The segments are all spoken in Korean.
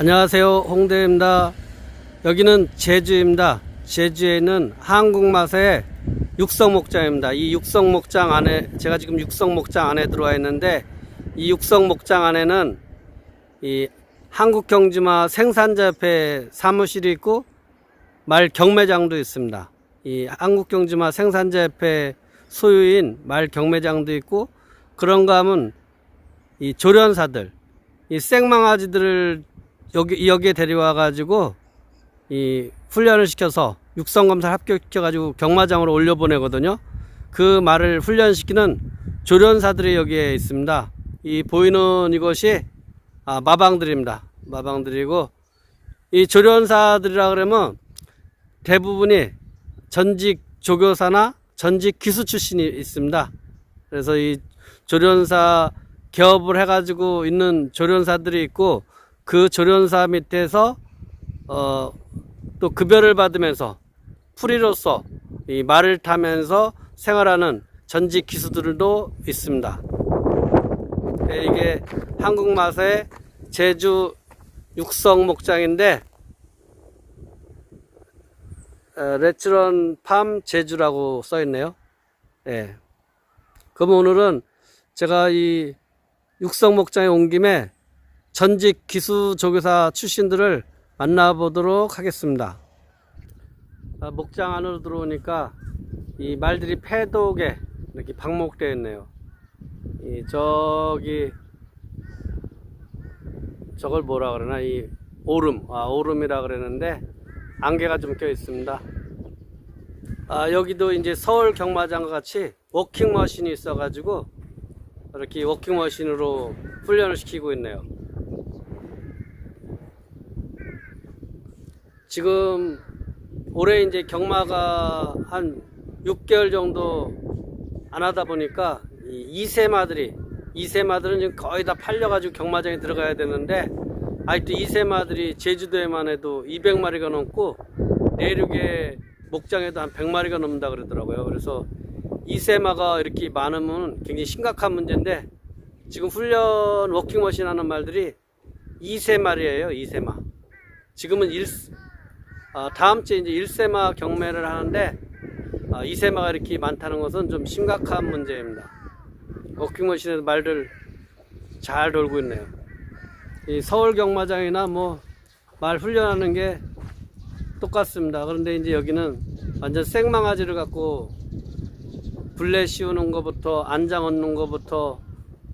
안녕하세요. 홍대입니다. 여기는 제주입니다. 제주에는 한국 맛의 육성 목장입니다. 이 육성 목장 안에 제가 지금 육성 목장 안에 들어와 있는데 이 육성 목장 안에는 이 한국경주마 생산자협회 사무실이 있고 말 경매장도 있습니다. 이 한국경주마 생산자협회 소유인 말 경매장도 있고 그런가 하면 이 조련사들 이 생망아지들을 여기 여기에 데려와 가지고 이 훈련을 시켜서 육성 검사 합격시켜 가지고 경마장으로 올려 보내거든요. 그 말을 훈련시키는 조련사들이 여기에 있습니다. 이 보이는 이것이 아, 마방들입니다. 마방들이고 이 조련사들이라 그러면 대부분이 전직 조교사나 전직 기수 출신이 있습니다. 그래서 이 조련사 개업을 해가지고 있는 조련사들이 있고 그 조련사 밑에서 어, 또 급여를 받으면서 풀이로서 이 말을 타면서 생활하는 전직 기수들도 있습니다. 네, 이게 한국 맛의 제주 육성 목장인데 어, 레츠런 팜 제주라고 써 있네요. 예. 그럼 오늘은 제가 이 육성 목장에 온 김에 전직 기수 조교사 출신들을 만나보도록 하겠습니다. 아, 목장 안으로 들어오니까 이 말들이 패독에 이렇게 방목되어 있네요. 이 저기 저걸 뭐라 그러나 이 오름 아 오름이라 그러는데 안개가 좀 껴 있습니다. 아 여기도 이제 서울 경마장과 같이 워킹 머신이 있어가지고 이렇게 워킹 머신으로 훈련을 시키고 있네요. 지금 올해 이제 경마가 한 6개월 정도 안 하다 보니까 이 2세마들이 2세마들은 지금 거의 다 팔려가지고 경마장에 들어가야 되는데 아직도 2세마들이 제주도에만 해도 200마리가 넘고 내륙에 목장에도 한 100마리가 넘는다 그러더라고요. 그래서 2세마가 이렇게 많으면 굉장히 심각한 문제인데 지금 훈련 워킹머신 하는 말들이 2세마리예요. 2세마. 지금은 1, 아, 다음 주에 이제 1세마 경매를 하는데 아, 2세마가 이렇게 많다는 것은 좀 심각한 문제입니다. 워킹머신에서 말들 잘 돌고 있네요. 이 서울 경마장이나 뭐 말 훈련하는 게 똑같습니다. 그런데 이제 여기는 완전 생망아지를 갖고 불레 씌우는 것부터 안장 얻는 것부터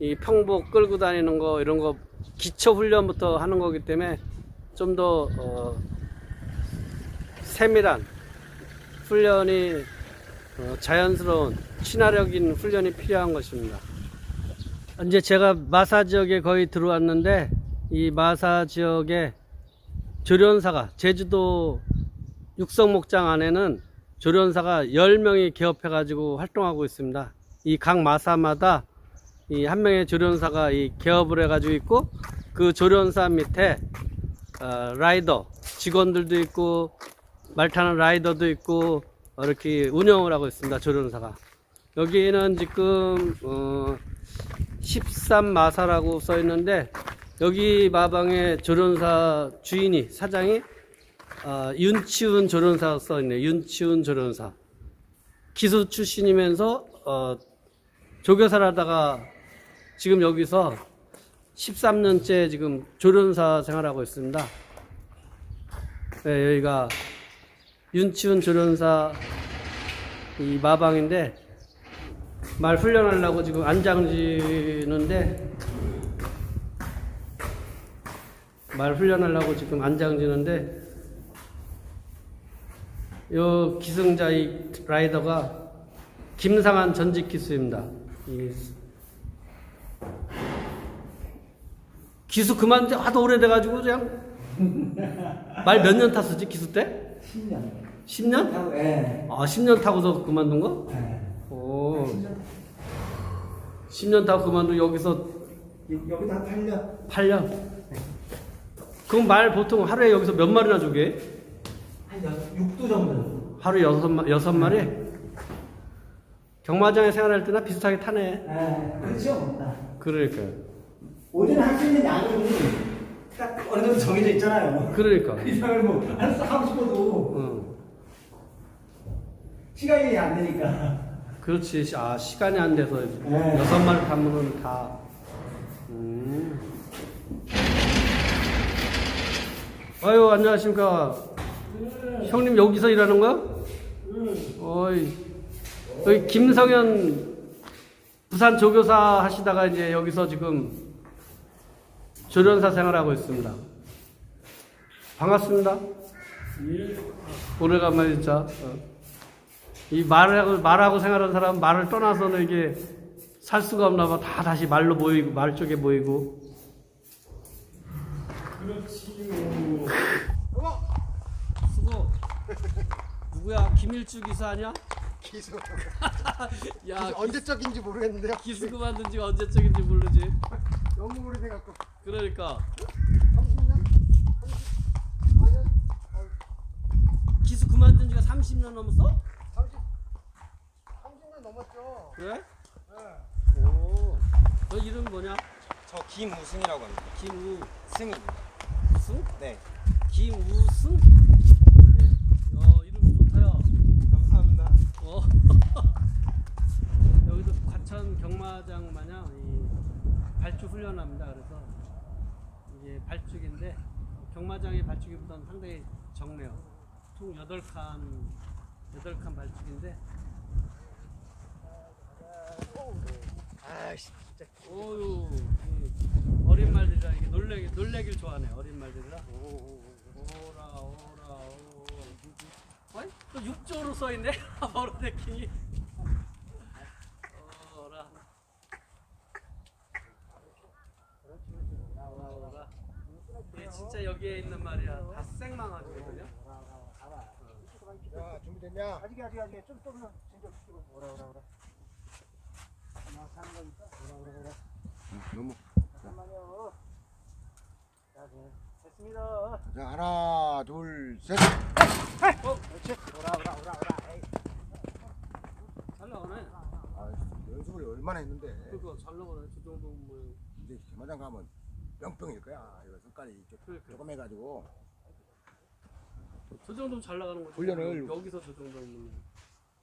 이 평복 끌고 다니는 거 이런 거 기초 훈련부터 하는 거기 때문에 좀더 어, 세밀한 훈련이 어, 자연스러운 친화력인 훈련이 필요한 것입니다. 이제 제가 마사 지역에 거의 들어왔는데 이 마사 지역에 조련사가 제주도 육성목장 안에는 조련사가 10명이 개업해 가지고 활동하고 있습니다. 이 각 마사마다 이 한 명의 조련사가 이 개업을 해 가지고 있고 그 조련사 밑에 어, 라이더 직원들도 있고 말 타는 라이더도 있고 이렇게 운영을 하고 있습니다. 조련사가. 여기는 지금 어 13마사라고 써 있는데 여기 마방에 조련사 주인이 사장이 어, 윤치훈 조련사 써 있네요. 윤치훈 조련사. 기수 출신이면서 어, 조교사를 하다가 지금 여기서 13년째 지금 조련사 생활하고 있습니다. 네, 여기가 윤치훈 조련사 이 마방인데 말 훈련하려고 지금 안장지는데 말 훈련하려고 지금 안장지는데 요 기승자 이 라이더가 김상한 전직 기수입니다. 이 기수 그만 지 하도 오래돼가지고 그냥 말 몇 년 탔었지 기수 때? 10년. 10년? 하고, 예. 아 10년 타고서 그만둔 거? 예. 오 10년 타고 그만두고 여기서 여- 여기 다 8년. 8년 그럼 말 보통 하루에 여기서 몇 마리나 주게? 한 6도 정도. 하루 여섯, 마, 여섯 마리? 경마장에 생활할 때나 비슷하게 타네. 네, 그렇죠. 그러니까. 오전에 할 수 있는 양이 딱 어느 정도 정해져 있잖아요. 그러니까. 그 이상을 뭐, 할 수, 하고 싶어도 응. 시간이 안 되니까. 그렇지. 아, 시간이 안 돼서 네. 여섯 마리 타면은 다. 음. 아유, 안녕하십니까. 형님 여기서 일하는 거야? 어이. 여기 김성현 부산 조교사 하시다가 이제 여기서 지금 조련사 생활하고 있습니다. 반갑습니다. 오래간만에 진짜. 어. 이 말하고 말하고 생활하는 사람 말을 떠나서는 이게 살 수가 없나 봐. 다 다시 말로 모이고 말 쪽에 모이고. 수고. 누구야? 김일주 기사 아니야? 기수 야, 언제적인지 모르겠는데요. 기수 그만둔 지가 언제적인지 모르지. 너무 오래돼 갖고 그러니까 30년? 34년? 기수 그만둔 지가 30년 넘었어? 30 30년 넘었죠. 그래? 네. 오. 너 이름 뭐냐? 저 김우승이라고 합니다. 김우승? 승입니다. 네. 김우승? 네. 야, 이름 좋다요. 감사합니다. 어. 여기도 과천 경마장 마냥 이 발주 훈련합니다. 그래서 이게 발주기인데 경마장의 발주기보다는 상당히 적네요. 총 8칸 8칸 발주기인데 아이씨 진짜. 어유 어린 말들이라 이게 놀래기 놀래길 좋아하네. 어린 말들이라. 오라 오라 오. 어이? 또 육조로 써 있네. 버로데킹이. 오라. 오라 오라. 이게 진짜 여기에 있는 말이야. 다 생망아지거든요. 야 준비됐냐? 아직, 아직, 아직. 좀 떠면 진짜. 오라, 오라, 오라. 사는 거니까. 너무. 잠깐만요. 자, 네. 됐습니다. 자 하나 둘 셋. 그렇지. 오라, 오라, 오라, 오라. 에이. 잘 나오네. 아 연습을 얼마나 했는데 그거 잘 나오네. 저 정도 뭐. 이제 개마장 가면 뿅뿅일 거야. 이거 손가락이 조- 그러니까. 조금 해가지고 저 정도면 잘 나가는 거지. 훈련을- 여기서 저 정도면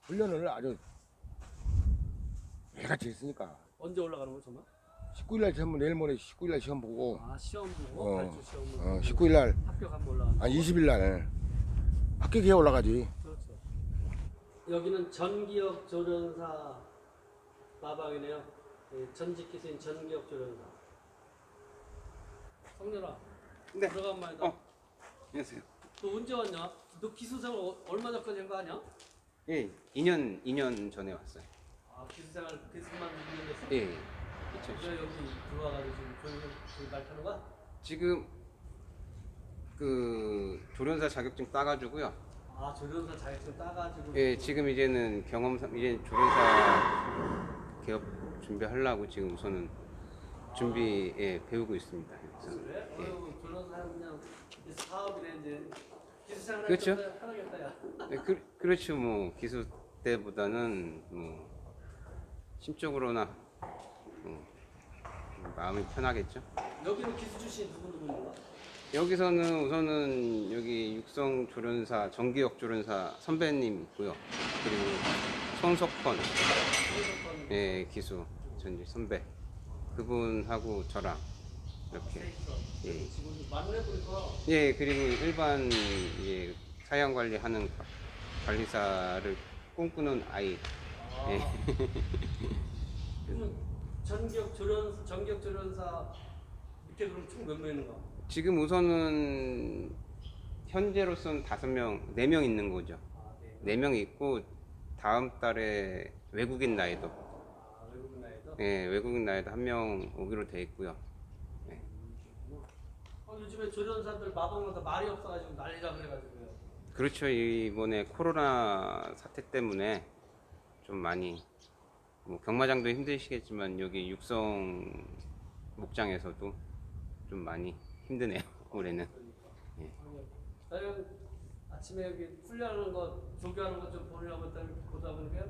훈련을 아주 매같이 했으니까 언제 올라가는 거야 정말? 19일날 시험 내일 모레 19일날 시험 보고 아 시험 보고 어, 발주 시험 보고 어, 19일날 합격하면 올라가는 거. 아 20일날 합격해야 올라가지. 그렇죠. 여기는 전기역 조련사 마방이네요. 예, 전직 기수인 전기역 조련사. 성렬아. 네. 오래간만이다. 어. 안녕하세요. 너 언제 왔냐? 너 기수생활 어- 얼마 전까지 한 거 아니야? 예, 2년 2년 전에 왔어요. 아 기수생활 기수만 2년 됐어? 예. 왜 2010. 여기 들어와가지고 지금 조용히 말 타는 거야? 지금 그 조련사 자격증 따가지고요. 아 조련사 자격증 따가지고 예, 지금 이제는 경험 삼 이제 조련사 개업 준비하려고 지금 우선은 준비 예, 배우고 있습니다. 여기서. 그래? 예. 어휴 조련사 그냥 이제 사업이네 이제 기수생활 그렇죠. 하겠다 야 네, 그, 그렇죠. 뭐 기수 때보다는 뭐 심적으로나 뭐 마음이 편하겠죠. 여기는 기수 출신 누구 누구 거야? 여기서는 우선은 여기 육성 조련사 정기역 조련사 선배님 있고요. 그리고 손석헌 예 기수 전지 선배 그분하고 저랑 이렇게 예. 보니까 예 그리고 일반 예, 사양 관리하는 관- 관리사를 꿈꾸는 아이 아, 예. 그러면 전기역 조련 전기역 조련사 밑에 그럼 총 몇명 있는 거야? 지금 우선은 현재로서는 다섯 명, 네 명 있는 거죠. 아, 네. 네 명 있고 다음 달에 외국인 나이도 아, 외국인 나이도? 예, 외국인 나이도 한 명 오기로 돼 있고요. 어, 요즘에 조련사들 마방마다 말이 없어가지고 난리라 그래가지고요. 그렇죠. 이번에 코로나 사태 때문에 좀 많이 뭐 경마장도 힘드시겠지만 여기 육성 목장에서도 좀 많이 힘드네요. 올해는. 나는 아침에 여기 훈련하는 거 조교하는 거 좀 보려고 보다 보니까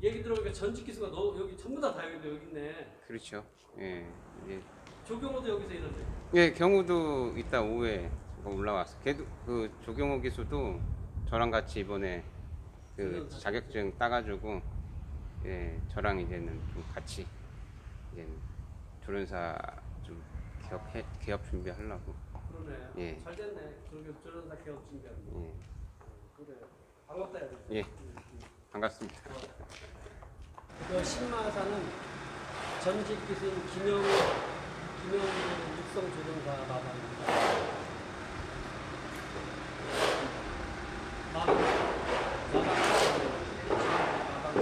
얘기 들어보니까 전직 기수가 너 여기 전부 다다 여기 여기 있네. 그렇죠. 예. 예. 조경호도 여기서 일하는데. 예, 경우도 이따 오후에 뭐 올라왔어. 걔도 그 조경호 기수도 저랑 같이 이번에 그 자격증 따가지고 예, 저랑 이제는 좀 같이 이제는 조련사 좀 개업 해 개업 준비하려고. 그러네. 예. 잘 됐네. 조경 조련사 개업 준비하는 거. 예, 그래. 반갑다 야 돼. 예, 반갑습니다. 그 신마사는 전직 기수인 김영우 김영우 육성 조종사 마방입니다. 마방 마방 마방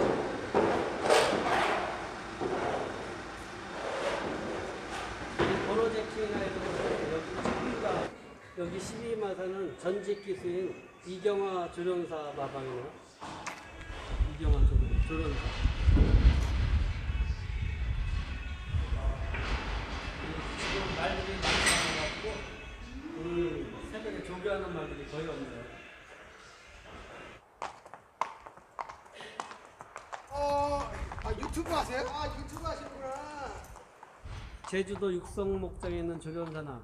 이 번호제킹이나 이런 것들 여기 청류가 여기 12마사는 전직 기수인 이경화 조련사 마방이에요. 이경화 조련, 조련사. 지금 말들이 많이 나와가지고 오늘 새벽에 조교하는 말들이 거의 없네요. 어, 아 유튜브 하세요? 아 유튜브 하시는구나. 제주도 육성 목장에 있는 조련사나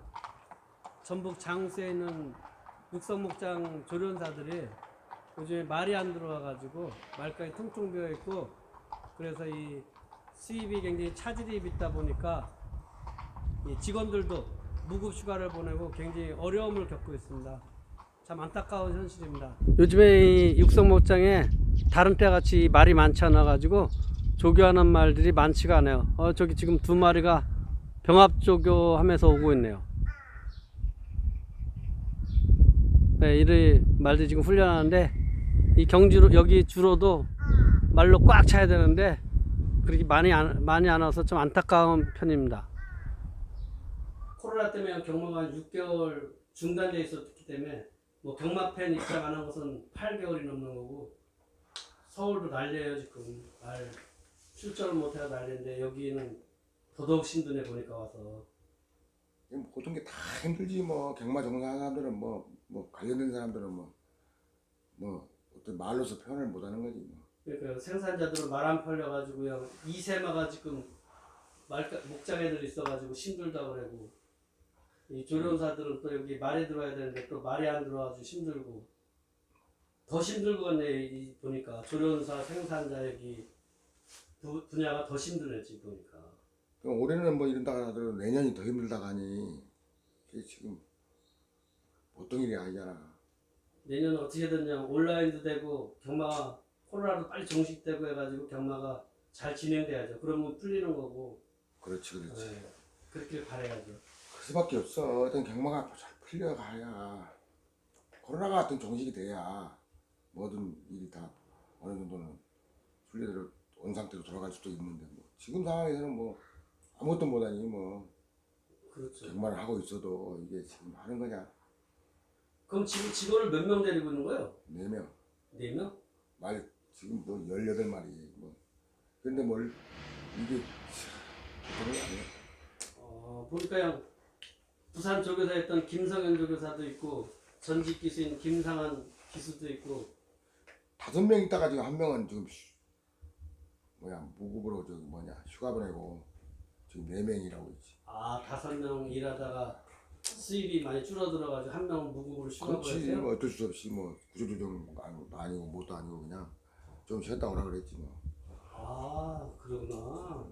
전북 장수에 있는 육성 목장 조련사들이 요즘에 말이 안 들어와가지고 말까지 비어 있고 그래서 이 수입이 굉장히 차질이 있다 보니까 이 직원들도 무급 휴가를 보내고 굉장히 어려움을 겪고 있습니다. 참 안타까운 현실입니다. 요즘에 이 육성 목장에 다른 때 같이 말이 많지 않아 가지고 조교하는 말들이 많지가 않아요. 어 저기 지금 두 마리가 병합 조교하면서 오고 있네요. 네, 이를 말들 지금 훈련하는데 이 경주로 여기 주로도 말로 꽉 차야 되는데 그렇게 많이 안, 많이 안 와서 좀 안타까운 편입니다. 코로나 때문에 경마가 6개월 중단돼 있었기 때문에 뭐 경마팬 입장 안 한 것은 8개월이 넘는 거고 서울도 난리예요 지금 말 출전을 못해서 난리인데 여기는 더더욱 힘드네 보니까 와서 모든 게 다 힘들지 뭐 경마 종사하는 사람들은 뭐 뭐 관련된 사람들은 뭐 뭐 어떤 말로서 표현을 못하는 거지 뭐. 그러니까 생산자들은 말 안 팔려가지고 그냥 이세마가 지금 말 목장애들 있어가지고 힘들다 그러고 이 조련사들은 또 여기 말이 들어와야 되는데 또 말이 안 들어와서 힘들고. 더이 보니까. 조련사 생산자 여기 부, 분야가 더 힘드네 지금 보니까 그럼 올해는 뭐 이런다가 하더라도 내년이 더 힘들다가 하니 이게 지금 보통 일이 아니잖아. 내년 어떻게 되냐 온라인도 되고 경마가 코로나도 빨리 종식되고 해가지고 경마가 잘 진행돼야죠 그러면 풀리는 거고 그렇지 그렇지. 네, 그렇게 바라야죠 그 수밖에 없어. 어떤 경마가 잘 풀려가야 코로나가 같은 종식이 돼야 모든 일이 다 어느 정도는 순리대로 온 상태로 돌아갈 수도 있는데 뭐 지금 상황에서는 뭐 아무것도 못하니 뭐 그렇죠 경마를 하고 있어도 이게 지금 하는 거냐 그럼 지금 직원을 몇 명 데리고 있는 거예요? 네 명. 네 명? 말 지금 뭐 18마리 뭐 근데 뭘 이게 보통이 아니야 어, 보니까 형 부산 조교사 했던 김성현 조교사도 있고 전직 기수인 김상한 기수도 있고 다섯 명 있다가 지금 한 명은 지금 휴- 뭐야 무급으로 저기 뭐냐 휴가 보내고 지금 네 명이 라고 있지. 아 다섯 명 일하다가 수입이 많이 줄어들어가지고 한 명은 무급으로 그렇지 보냈어요? 뭐 어쩔 수 없이 뭐 구조조정 아니고 아니고 뭣도 아니고 그냥 좀 쉬었다 오라 그랬지 뭐. 아 그러구나.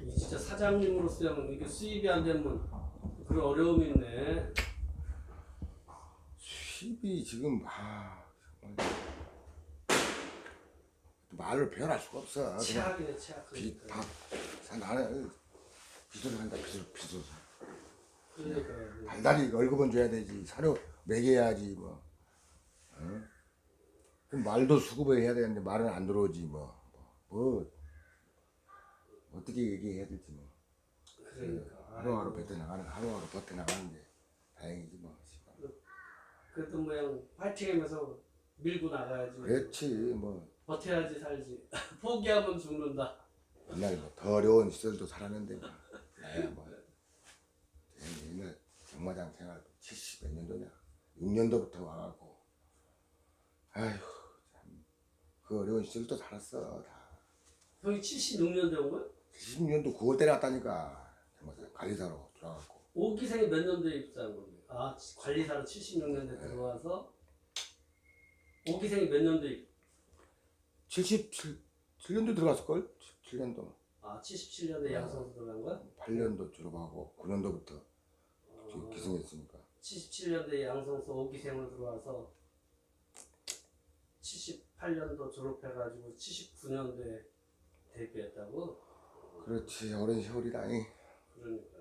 이 진짜 사장님으로서 형 이게 수입이 안 되면 그런 어려움이 있네. 수입이 지금 아 정말. 말로 표현할 수가 없어. 그냥 최악이네 최악. 비, 그러니까 밥, 나는 빚을 한다 빚을 빚을 그러니까 달달이 월급은 줘야 되지. 사료 먹여야지 뭐 어? 그럼 말도 수급을 해야 되는데 말은 안 들어오지 뭐, 뭐, 뭐 어떻게 얘기해야 될지 뭐. 그러니까. 하루하루 뱉어 나가는 하루하루 버텨 나가는데 다행이지 뭐. 그래도 뭐형 파이팅하면서 밀고 나가야지. 그렇지 뭐. 버텨야지 살지. 포기하면 죽는다. 옛날 뭐더 어려운 시절도 살았는데 뭐. 나야 뭐 옛날 경마장 생활 70몇 년도냐? 6년도부터 와갖고. 아휴 참. 그 어려운 시절도 살았어 다. 형이 76년대 온 거야? 70년도 9월 달에 왔다니까 경마장 관리사로 들어가고. 오기생이 몇 년도에 입사한 겁니까? 아 관리사로 76년대 들어와서 오기생이 몇 년도에 입- 77 7년도 들어갔을걸? 7년도 아 77년에 양성소 들어간 거야? 8년도 졸업하고 9년도부터 어, 기승했으니까. 77년도에 양성소 오기생으로 들어와서 78년도 졸업해가지고 79년도에 데뷔했다고? 그렇지 오랜 세월이다니 그러니까